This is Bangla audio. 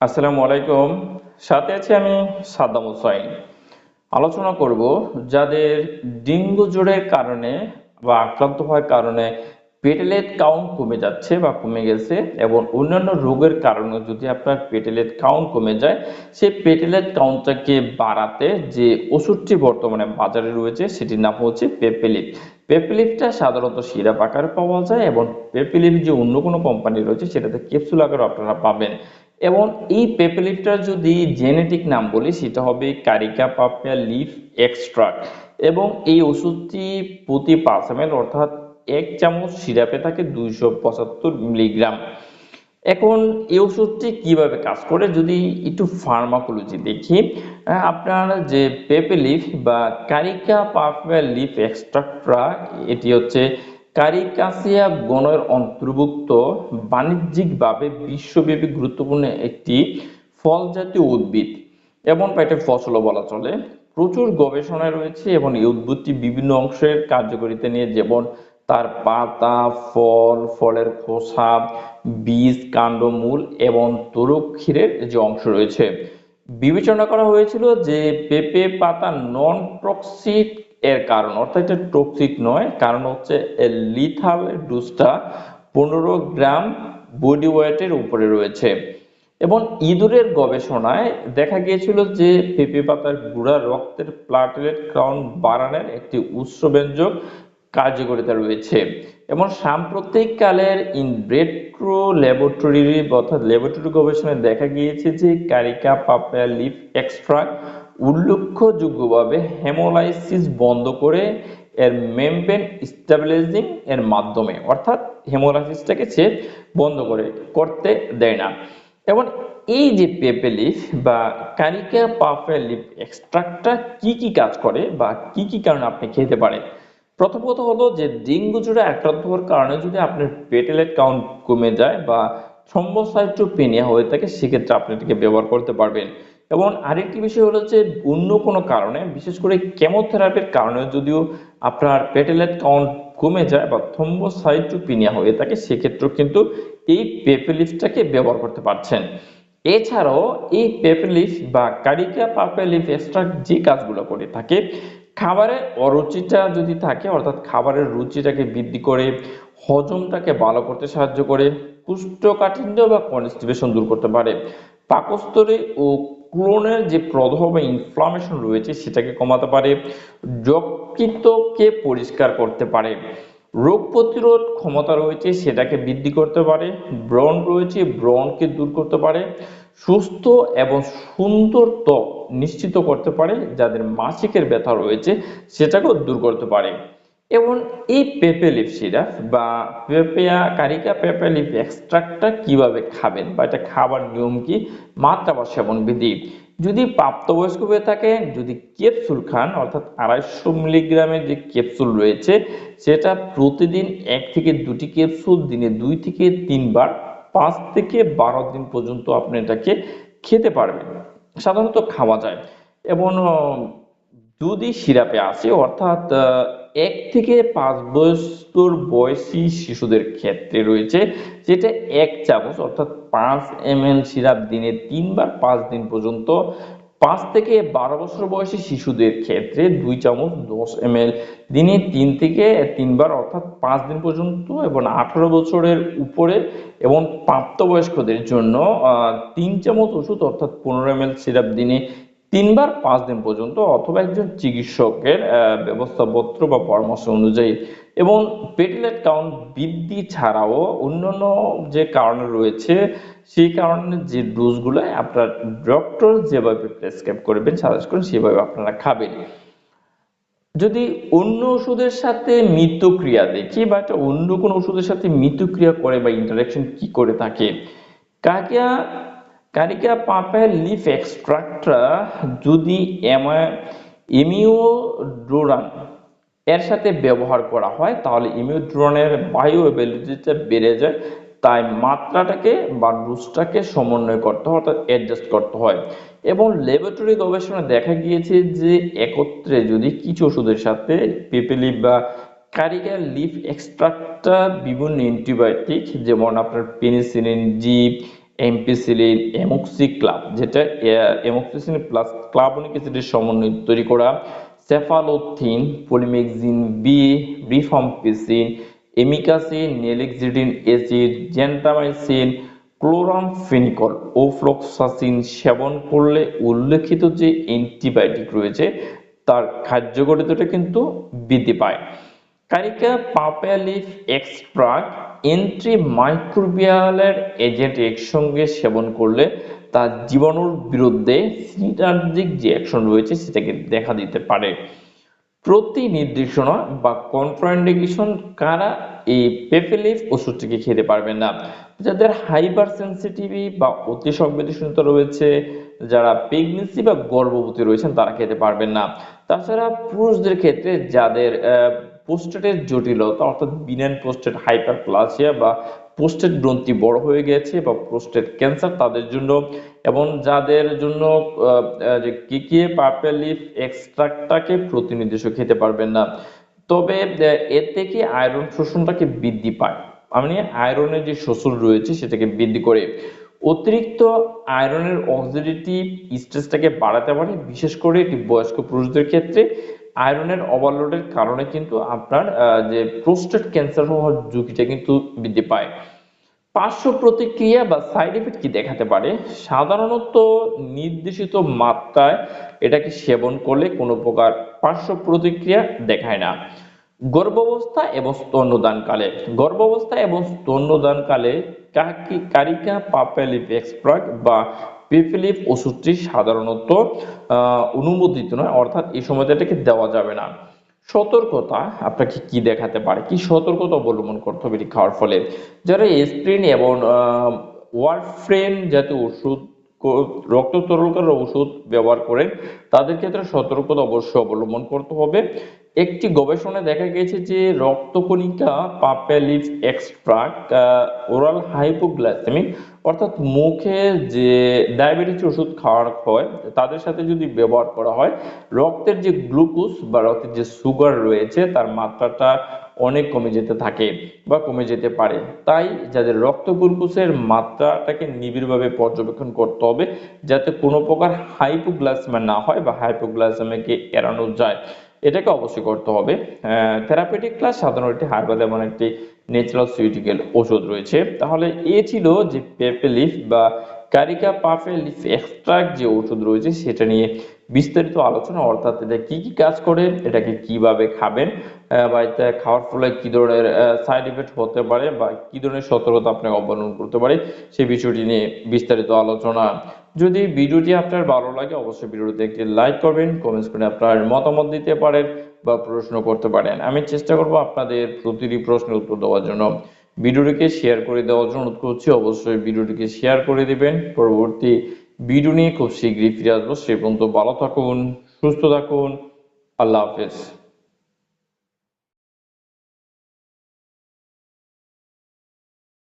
আসসালামু আলাইকুম। সাথে আছি আমি সাদ্দাম হোসাইন। আলোচনা করব যাদের ডেঙ্গু জ্বরের কারণে বা আক্রান্ত হওয়ার কারণে পেটেলেট কাউন্ট কমে যাচ্ছে বা কমে গেছে এবং অন্যান্য রোগের কারণে যদি আপনার পেটেলেট কাউন্ট কমে যায়, সেই পেটেলেট কাউন্টটাকে বাড়াতে যে ওষুধটি বর্তমানে বাজারে রয়েছে, সেটির নাম হচ্ছে পেপেলিপ পেপেলিপটা সাধারণত সিরাপ আকারে পাওয়া যায় এবং পেপেলিপ যে অন্য কোনো কোম্পানি রয়েছে, সেটাতে ক্যাপসুল আকারে আপনারা পাবেন। এবং এই পেপেলিপটার যদি জেনেটিক নাম বলি, সেটা হবে কারিকা পাপিয়া লিফ এক্সট্রাক্ট। এবং এই ওষুধটি প্রতি পাঁচ এম অর্থাৎ এক চামচ সিরাপে থাকে দুইশো পঁচাত্তর মিলিগ্রাম। এখন এই ওষুধটি কীভাবে কাজ করে, যদি একটু ফার্মাকোলজি দেখি আপনার যে পেপে লিফ বা কারিকা পাপিয়া লিফ এক্সট্রাক্টরা, এটি হচ্ছে কারিকাসিয়া গণের অন্তর্ভুক্ত বাণিজ্যিকভাবে বিশ্বব্যাপী গুরুত্বপূর্ণ একটি ফল জাতীয় উদ্ভিদ। এবং এটা ফসলও বলা চলে। প্রচুর গবেষণা রয়েছে এবং এই উদ্ভিদটি বিভিন্ন অংশের কার্যকারিতা নিয়ে, যেমন তার পাতা, ফল, ফলের খোসা, বীজ কাণ্ডমূল এবং তরুক ক্ষীরের যে অংশ রয়েছে। বিবেচনা করা হয়েছিল যে পেঁপে পাতা নন টক্সিক এর কারণ। অর্থাৎ এটা টক্সিক নয়, কারণ হচ্ছে এর লিথাল ডোজটা পনেরো গ্রাম বডি ওয়েটের উপরে রয়েছে। এবং ইঁদুরের গবেষণায় দেখা গিয়েছিল যে পেঁপে পাতার গুঁড়া রক্তের প্লাটেলেট কাউন্ট বাড়ানোর একটি উৎসব্যঞ্জক কার্যকারিতা রয়েছে। এবং সাম্প্রতিক কালের ইন ব্রেডক্রো ল্যাবরেটরি অর্থাৎ ল্যাবরেটরি গবেষণায় দেখা গিয়েছে যে কারিকা পাপায়া লিফ এক্সট্রাক্ট উল্লেখযোগ্যভাবে হেমোলাইসিস বন্ধ করে এর মেমব্রেন স্টেবিলাইজিং এর মাধ্যমে, অর্থাৎ হেমোলাইসিসটাকে সে বন্ধ করে, করতে দেয় না। এবং এই যে পেপে লিফ বা কারিকা পাপে লিফ এক্সট্রাক্টটা কি কি কাজ করে বা কি কি কারণে আপনি খেতে পারেন? প্রথমত হলো যে ডেঙ্গু জ্বরে আক্রান্ত হওয়ার কারণে যদি আপনার পেটেলেট কাউন্ট কমে যায় বা থ্রম্বোসাইটোপেনিয়া হয়ে থাকে, সেক্ষেত্রে আপনি এটিকে ব্যবহার করতে পারবেন। এবং আরেকটি বিষয় হলো যে অন্য কোনো কারণে, বিশেষ করে কেমোথেরাপির কারণে যদিও আপনার পেটেলেট কাউন্ট কমে যায় বা থ্রম্বোসাইটোপেনিয়া হয়ে থাকে, সেক্ষেত্রেও কিন্তু এই পেপেলিফটাকে ব্যবহার করতে পারছেন। এছাড়াও এই পেপেলিফ বা কারিকা পাপেলিফ এক্সট্রাক্ট যে কাজগুলো করে থাকে, খাবারের অরুচিটা যদি থাকে, অর্থাৎ খাবারের রুচিটাকে বৃদ্ধি করে, হজমটাকে ভালো করতে সাহায্য করে, কুষ্ঠকাঠিন্য বা কনস্টিপেশন দূর করতে পারে, পাকস্থলী ও ক্লোনের যে প্রদাহ বা ইনফ্লামেশন রয়েছে সেটাকে কমাতে পারে, যকৃতকে পরিষ্কার করতে পারে, রোগ প্রতিরোধ ক্ষমতা রয়েছে সেটাকে বৃদ্ধি করতে পারে, ব্রণ রয়েছে ব্রণকে দূর করতে পারে, সুস্থ এবং সুন্দর ত্বক নিশ্চিত করতে পারে, যাদের মাসিকের ব্যথা রয়েছে সেটাকেও দূর করতে পারে। এবং এই পেপে লিফ সিরাপ বা পেপেয়া, কারিকা পেপে লিফ এক্সট্রাক্টটা কীভাবে খাবেন বা এটা খাবার নিয়ম কি, মাত্রা বা সেবন বিধি? যদি প্রাপ্তবয়স্ক হয়ে থাকে, যদি ক্যাপসুল খান, অর্থাৎ আড়াইশো মিলিগ্রামের যে ক্যাপসুল রয়েছে, সেটা প্রতিদিন এক থেকে দুটি ক্যাপসুল দিনে দুই থেকে তিনবার, পাঁচ থেকে বারো দিন পর্যন্ত আপনি এটাকে খেতে পারবেন। সাধারণত খাওয়া যায়। এবং, যদি সিরাপে আসে, অর্থাৎ এক থেকে পাঁচ বছর বয়সী শিশুদের ক্ষেত্রে রয়েছে, যেটা এক চামচ, অর্থাৎ পাঁচ এম এল সিরাপ দিনে তিনবার পাঁচ দিন পর্যন্ত। পাঁচ থেকে বারো বছর বয়সী শিশুদের ক্ষেত্রে দুই চামচ, দশ এম দিনে তিন থেকে তিনবার, অর্থাৎ পাঁচ দিন পর্যন্ত এবং আঠারো বছরের উপরে এবং প্রাপ্তবয়স্কদের জন্য তিন চামচ ওষুধ, অর্থাৎ পনেরো এম সিরাপ দিনে তিনবার পাঁচ দিন পর্যন্ত অথবা একজন চিকিৎসকের ব্যবস্থাপত্র বা পরামর্শ অনুযায়ী। এবং পেটেলেট কাউন্ট বৃদ্ধি ছাড়াও অন্যান্য যে কারণ রয়েছে, সেই কারণে যে ডোজগুলো আপনার ডক্টর যেভাবে প্রেসক্রাইব করবেন, সাজেস্ট করেন সেভাবে আপনারা খাবেন। যদি অন্য ওষুধের সাথে মিতক্রিয়া দেখি বা অন্য কোনো ওষুধের সাথে মিতক্রিয়া করে বা ইন্টারাকশন কি করে থাকে কাকিয়া কারিকা পাপায় লিফ এক্সট্রাক্টটা যদি এমিওডোরান এর সাথে ব্যবহার করা হয়, তাহলে ইমিউড্রনের বায়ু অ্যাবিলিটিটা বেড়ে যায়, তাই মাত্রাটাকে বা ডোজটাকে সমন্বয় করতে হয়, অর্থাৎ অ্যাডজাস্ট করতে হয়। এবং ল্যাবরেটরি গবেষণায় দেখা গিয়েছে যে একত্রে যদি কিছু ওষুধের সাথে পেপেলিপ বা কারিকা লিফ এক্সট্রাক্টটা বিভিন্ন অ্যান্টিবায়োটিক যেমন আপনার penicillin G ampicillin amoxiclav যেটা এমক্সিসিলিন প্লাস ক্লাবনিক অ্যাসিডের সমন্বয়ে তৈরি করা, cephalothin, polymyxin B rifampicin, amikacin, nalidixic acid, gentamicin, chloramphenicol ও ফ্লক্সাসিন সেবন করলে উল্লেখিত যে অ্যান্টিবায়োটিক রয়েছে, তার কার্যকারিতাটা কিন্তু বৃদ্ধি পায়। কারিকা পাপালিফ এক্সট্রাক্ট মাইক্রোবিয়ালের এজেন্ট একসঙ্গে সেবন করলে তার জীবাণুর বিরুদ্ধে সিনার্জিক যে অ্যাকশন রয়েছে সেটাকে দেখা দিতে পারে। প্রতি নির্দেশনা বা কন্ট্রাইন্ডিকেশন কারা এই পেপেলিফ ওষুধটিকে খেতে পারবেন না? যাদের হাইপার সেন্সিটিভি বা অতি সংবেদনশীলতা রয়েছে, যারা প্রেগনেন্সি বা গর্ভবতী রয়েছেন তারা খেতে পারবেন না। তাছাড়া পুরুষদের ক্ষেত্রে যাদের পোস্টেটের জটিলতা, অর্থাৎ বিনান পোস্টেট হাইপারপ্লাসিয়া বা পোস্টেট গ্রন্থি বড় হয়ে গেছে বা পোস্টেট ক্যান্সার তাদের জন্য, এবং যাদের জন্য যে কি কি পার্পেল লিফ এক্সট্রাক্টটাকে প্রতিনির্দেশ খেতে পারবেন না। তবে এর থেকে আয়রন শোষণটাকে বৃদ্ধি পায়। মানে আয়রনের যে শোষণ রয়েছে সেটাকে বৃদ্ধি করে। অতিরিক্ত আয়রনের অক্সিডেটিভ স্ট্রেসটাকে বাড়াতে পারে, বিশেষ করে এটি বয়স্ক পুরুষদের ক্ষেত্রে। আয়রনের ওভারলোডের কারণে কিন্তু আপনার যে প্রোস্টেট ক্যান্সার হওয়ার ঝুঁকিটা কিন্তু বৃদ্ধি পায়। পার্শ্ব প্রতিক্রিয়া বা সাইড এফেক্ট কি দেখাতে পারে? সাধারণত নির্দেশিত মাত্রায় এটাকে সেবন করলে কোনো প্রকার পার্শ্ব প্রতিক্রিয়া দেখায় না। গর্ভাবস্থা এবং স্তন্যদানকালে। গর্ভাবস্থা এবং স্তন্যদানকালে কারিকা পাপেলিপ এক্সপ্রগ বা পেফিলিপ ওষুধটি সাধারণত অনুমোদিত নয়, অর্থাৎ এই সময়টা এটাকে দেওয়া যাবে না। সতর্কতা আপনাকে কি দেখাতে পারে? কি সতর্কতা অবলম্বন করতে হবে এটি খাওয়ার ফলে? যারা এসপ্রিন এবং ওয়ারফ্রেন জাতীয় ওষুধ রক্ত তরলকার ওষুধ ব্যবহার করেন, তাদের ক্ষেত্রে সতর্কতা অবশ্যই অবলম্বন করতে হবে। একটি গবেষণায় দেখা গেছে যে রক্তকণিকা papaya leaf extract oral hypoglycemic অর্থাৎ মুখে যে ডায়াবেটিস ওষুধ খাওয়ার হয় তাদের সাথে যদি ব্যবহার করা হয়, রক্তের যে গ্লুকোজ বা রক্তের যে সুগার রয়েছে, তার মাত্রাটা অনেক কমে যেতে থাকে বা কমে যেতে পারে। তাই যাদের রক্ত গ্লুকোজের মাত্রাটাকে নিবিড়ভাবে পর্যবেক্ষণ করতে হবে, যাতে কোনো প্রকার হাইপোগ্লাইসেমিয়া না হয় বা হাইপোগ্লাইসেমিয়াকে এড়ানো যায়। এটাকে অবশ্যই করতে হবে। থেরাপিউটিক ক্লাস সাধারণত একটি হার্বাল এমন একটি ন্যাচারাল সুইটিক্যাল ওষুধ রয়েছে। তাহলে এ ছিল যে পেপে লিফ বা কারিকা পাফে লিফ এক্সট্রাক্ট যে ওষুধ রয়েছে, সেটা নিয়ে বিস্তারিত আলোচনা, অর্থাৎ এটা কি কি কাজ করে, এটাকে কীভাবে খাবেন বা এটা খাওয়ার ফলে কি ধরনের সাইড এফেক্ট হতে পারে, বা কি ধরনের সতর্কতা আপনাকে অবলম্বন করতে পারে সেই বিষয়টি নিয়ে বিস্তারিত আলোচনা যদি ভিডিওটি আপনার ভালো লাগে, অবশ্যই ভিডিওতে একটি লাইক করবেন কমেন্টস করে আপনার মতামত দিতে পারেন বা প্রশ্ন করতে পারেন। আমি চেষ্টা করব আপনাদের প্রতিটি প্রশ্নের উত্তর দেওয়ার জন্য। ভিডিওটিকে শেয়ার করে দেওয়ার জন্য অনুরোধ করছি, অবশ্যই ভিডিওটিকে শেয়ার করে দিবেন। পরবর্তী ভিডিও নিয়ে খুব শীঘ্রই ফিরে আসব। সে পর্যন্ত ভালো থাকুন, সুস্থ থাকুন। আল্লাহ হাফেজ।